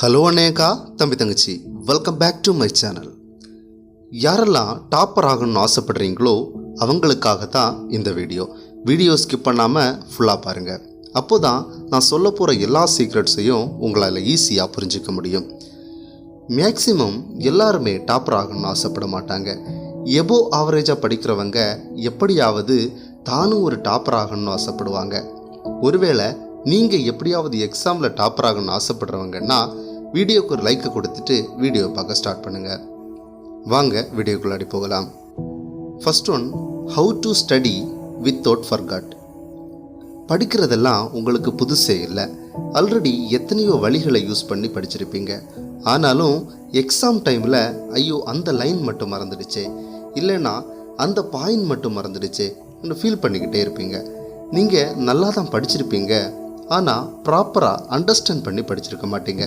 Hello அண்ணேக்கா தம்பி தங்கச்சி. Welcome back to my channel யாரெல்லாம் டாப்பர் ஆகணும்னு ஆசைப்படுறீங்களோ அவங்களுக்காக தான் இந்த வீடியோ வீடியோ ஸ்கிப் பண்ணாமல் ஃபுல்லாக பாருங்கள் அப்போ தான் நான் சொல்ல போகிற எல்லா சீக்ரெட்ஸையும் உங்களால் ஈஸியாக புரிஞ்சிக்க முடியும். மேக்ஸிமம் எல்லாருமே டாப்பர் ஆகணும்னு ஆசைப்பட மாட்டாங்க. எபோ ஆவரேஜாக படிக்கிறவங்க எப்படியாவது தானும் ஒரு டாப்பர் ஆகணும்னு ஆசைப்படுவாங்க. ஒருவேளை நீங்கள் எப்படியாவது எக்ஸாமில் டாப்பர் ஆகணும்னு ஆசைப்படுறவங்கன்னா வீடியோக்கு ஒரு லைக்கை கொடுத்துட்டு வீடியோ பார்க்க ஸ்டார்ட் பண்ணுங்கள் வாங்க வீடியோக்குள்ளாடி போகலாம். First one how to study without forgot படிக்கிறதெல்லாம் உங்களுக்கு புதுசே இல்லை. ஆல்ரெடி எத்தனையோ வழிகளை யூஸ் பண்ணி படிச்சிருப்பீங்க. ஆனாலும் எக்ஸாம் டைமில் ஐயோ அந்த லைன் மட்டும் மறந்துடுச்சே. இல்லைன்னா அந்த பாயிண்ட் மட்டும் மறந்துடுச்சே ஃபீல் பண்ணிக்கிட்டே இருப்பீங்க. நீங்கள் நல்லா தான் படிச்சிருப்பீங்க ஆனால் ப்ராப்பராக அண்டர்ஸ்டாண்ட் பண்ணி படிச்சிருக்க மாட்டீங்க.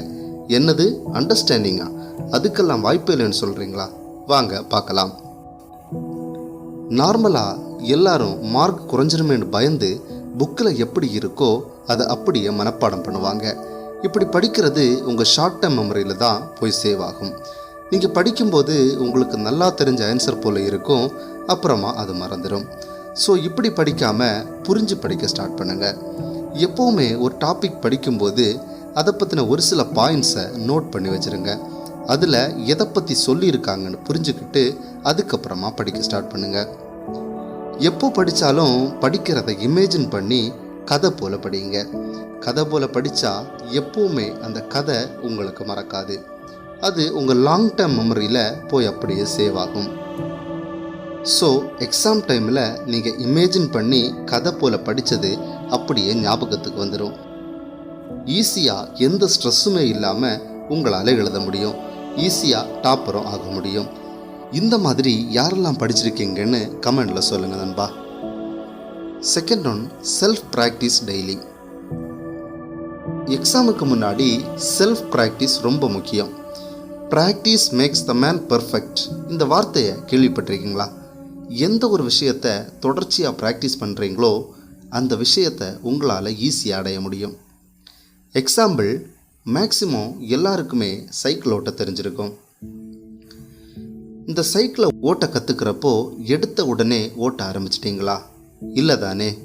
என்னது அண்டர்ஸ்டாண்டிங்கா அதுக்கெல்லாம் வாய்ப்பு இல்லைன்னு சொல்கிறீங்களா வாங்க பார்க்கலாம். நார்மலாக எல்லாரும் மார்க் குறைஞ்சிருமேன்னு பயந்து புக்கில் எப்படி இருக்கோ அதை அப்படியே மனப்பாடம் பண்ணுவாங்க. இப்படி படிக்கிறது உங்கள் ஷார்ட் டேர்ம் மெமரியில் தான் போய் சேவ் ஆகும். நீங்கள் படிக்கும்போது உங்களுக்கு நல்லா தெரிஞ்ச ஆன்சர் போல் இருக்கும் அப்புறமா அது மறந்துடும் ஸோ இப்படி படிக்காமல் புரிஞ்சு படிக்க ஸ்டார்ட் பண்ணுங்கள் எப்போவுமே ஒரு டாபிக் படிக்கும்போது அதை பற்றின ஒரு சில பாயிண்ட்ஸை நோட் பண்ணி வச்சுருங்க. அதில் எதை பற்றி சொல்லியிருக்காங்கன்னு புரிஞ்சுக்கிட்டு அதுக்கப்புறமா படிக்க ஸ்டார்ட் பண்ணுங்கள் எப்போ படித்தாலும் படிக்கிறத இமேஜின் பண்ணி கதை போல் படிங்க. கதை போல் படித்தா எப்போவுமே அந்த கதை உங்களுக்கு மறக்காது. அது உங்கள் லாங் டேர்ம் மெமரியில் போய் அப்படியே சேவ் ஆகும். ஸோ எக்ஸாம் டைமில் நீங்கள் இமேஜின் பண்ணி கதை போல் படித்தது அப்படியே ஞாபகத்துக்கு வந்துடும் ஈஸியாக எந்த ஸ்ட்ரெஸ்ஸுமே இல்லாமல் உங்களால் எழுத முடியும். ஈஸியாக டாப்பரும் ஆக முடியும். இந்த மாதிரி யாரெல்லாம் படிச்சிருக்கீங்கன்னு கமெண்டில் சொல்லுங்கள் நண்பா. Second one self practice daily எக்ஸாமுக்கு முன்னாடி செல்ஃப் ப்ராக்டிஸ் ரொம்ப முக்கியம். Practice makes the man perfect இந்த வார்த்தையை கேள்விப்பட்டிருக்கீங்களா? எந்த ஒரு விஷயத்தை தொடர்ச்சியாக ப்ராக்டிஸ் பண்ணுறீங்களோ அந்த விஷயத்தை உங்களால் ஈஸியாக அடைய முடியும். எக்ஸாம்பிள் மேக்சிமம் எல்லாருக்குமே சைக்கிள் ஓட்ட தெரிஞ்சிருக்கும். இந்த சைக்கிளை ஓட்ட கற்றுக்கிறப்போ எடுத்த உடனே ஓட்ட ஆரம்பிச்சிட்டிங்களா? இல்லை தானே.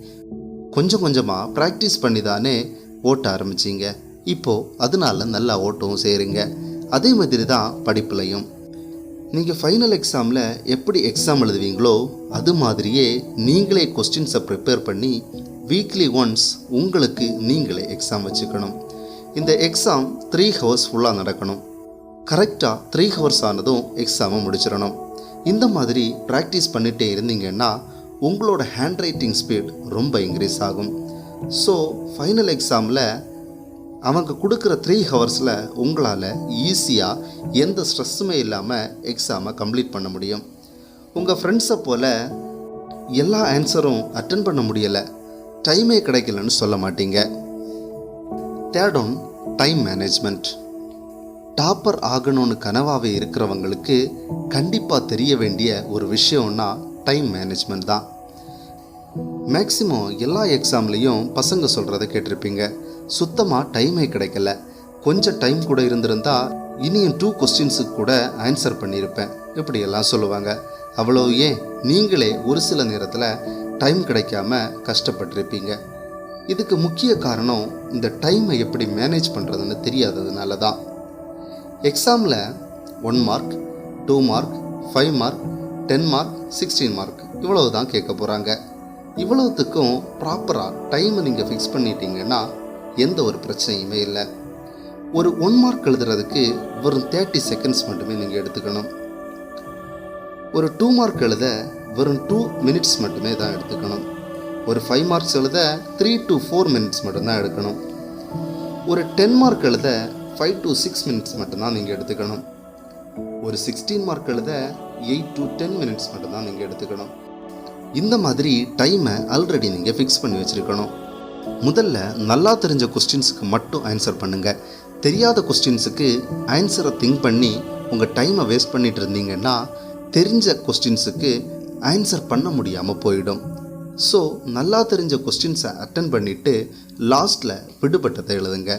கொஞ்சம் கொஞ்சமாக ப்ராக்டிஸ் பண்ணி தானே ஓட்ட ஆரம்பிச்சிங்க. இப்போது அதனால நல்லா ஓட்டவும் செய்கிறீங்க அதே மாதிரி தான் படிப்புலையும். நீங்கள் ஃபைனல் எக்ஸாமில் எப்படி எக்ஸாம் எழுதுவீங்களோ அது மாதிரியே நீங்களே கொஸ்டின்ஸை ப்ரிப்பேர் பண்ணி வீக்லி ஒன்ஸ் உங்களுக்கு நீங்களே எக்ஸாம் வச்சுக்கணும். இந்த எக்ஸாம் த்ரீ ஹவர்ஸ் ஃபுல்லாக நடக்கணும். கரெக்டாக த்ரீ ஹவர்ஸ் ஆனதும் எக்ஸாமை முடிச்சிடணும். இந்த மாதிரி ப்ராக்டிஸ் பண்ணிகிட்டே இருந்தீங்கன்னா உங்களோட ஹேண்ட் ரைட்டிங் ஸ்பீட் ரொம்ப இன்க்ரீஸ் ஆகும். ஸோ ஃபைனல் எக்ஸாமில் அவங்க கொடுக்குற த்ரீ ஹவர்ஸில் உங்களால் ஈஸியாக எந்த ஸ்ட்ரெஸ்ஸுமே இல்லாமல் எக்ஸாமை கம்ப்ளீட் பண்ண முடியும். உங்கள் ஃப்ரெண்ட்ஸை போல் எல்லா ஆன்சரும் அட்டன் பண்ண முடியலை. டைமே கிடைக்கலன்னு சொல்ல மாட்டீங்க. Third one time management. Topper ஆகணும்னு கனவாகவே இருக்கிறவங்களுக்கு கண்டிப்பாக தெரிய வேண்டிய ஒரு விஷயம்னா டைம் மேனேஜ்மெண்ட் தான். மேக்சிமம் எல்லா எக்ஸாம்லேயும் பசங்க சொல்கிறத கேட்டிருப்பீங்க. சுத்தமாக டைமே கிடைக்கல. கொஞ்சம் டைம் கூட இருந்திருந்தா இனியும் டூ கொஸ்டின்ஸுக்கு கூட ஆன்சர் பண்ணியிருப்பேன். இப்படியெல்லாம் சொல்லுவாங்க. அவ்வளோ ஏன்? நீங்களே ஒரு சில நேரத்தில் டைம் கிடைக்காம கஷ்டப்பட்டிருப்பீங்க. இதுக்கு முக்கிய காரணம் இந்த டைமை எப்படி மேனேஜ் பண்ணுறதுன்னு தெரியாததுனால தான் எக்ஸாமில் one mark two mark five mark ten mark sixteen mark இவ்வளவு தான் கேட்க போகிறாங்க இவ்வளவுத்துக்கும் ப்ராப்பராக டைமை நீங்கள் ஃபிக்ஸ் பண்ணிட்டீங்கன்னா எந்த ஒரு பிரச்சனையுமே இல்லை. ஒரு ஒன் மார்க் எழுதுறதுக்கு வெறும் தேர்ட்டி செகண்ட்ஸ் மட்டுமே நீங்கள் எடுத்துக்கணும். ஒரு டூ மார்க் எழுத வெறும் டூ மினிட்ஸ் மட்டுமே தான் எடுத்துக்கணும். ஒரு ஃபைவ் மார்க்ஸ் எழுத த்ரீ டு ஃபோர் மினிட்ஸ் மட்டும்தான் எடுக்கணும். ஒரு டென் மார்க் எழுத ஃபைவ் டு சிக்ஸ் மினிட்ஸ் மட்டும்தான் நீங்கள் எடுத்துக்கணும். ஒரு சிக்ஸ்டீன் மார்க் எழுத எயிட் டு டென் மினிட்ஸ் மட்டும்தான் நீங்கள் எடுத்துக்கணும். இந்த மாதிரி டைமை ஆல்ரெடி நீங்கள் ஃபிக்ஸ் பண்ணி வச்சுருக்கணும். முதல்ல நல்லா தெரிஞ்ச கொஸ்டின்ஸுக்கு மட்டும் ஆன்சர் பண்ணுங்கள் தெரியாத கொஸ்டின்ஸுக்கு ஆன்சரை திங்க் பண்ணி உங்கள் டைமை வேஸ்ட் பண்ணிட்டு இருந்தீங்கன்னா தெரிஞ்ச கொஸ்டின்ஸுக்கு ஆன்சர் பண்ண முடியாமல் போயிடும். ஸோ நல்லா தெரிஞ்ச கொஸ்டின்ஸை அட்டன் பண்ணிவிட்டு லாஸ்ட்டில் விடுபட்டதை எழுதுங்க.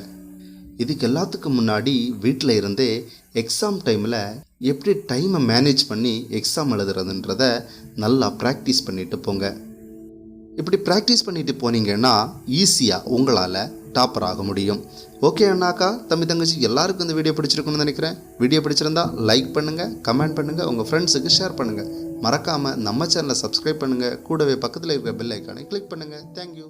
இதுக்கு எல்லாத்துக்கும் முன்னாடி வீட்டில் இருந்தே எக்ஸாம் டைமில் எப்படி டைமை மேனேஜ் பண்ணி எக்ஸாம் எழுதுறதுன்றத நல்லா ப்ராக்டிஸ் பண்ணிட்டு போங்க. இப்படி ப்ராக்டிஸ் பண்ணிட்டு போனீங்கன்னா ஈஸியாக உங்களால் டாப்பர் ஆக முடியும். ஓகே அண்ணாக்கா. தம்பி தங்கச்சி எல்லாருக்கும் இந்த வீடியோ பிடிச்சிருக்குன்னு நினைக்கிறேன். வீடியோ பிடிச்சிருந்தா லைக் பண்ணுங்கள் கமெண்ட் பண்ணுங்கள் உங்கள் ஃப்ரெண்ட்ஸுக்கு ஷேர் பண்ணுங்கள் மறக்காமல் நம்ம சேனலை சப்ஸ்கிரைப் பண்ணுங்கள் கூடவே பக்கத்தில் இருக்கிற பெல் ஐக்கானை கிளிக் பண்ணுங்கள் தேங்க்யூ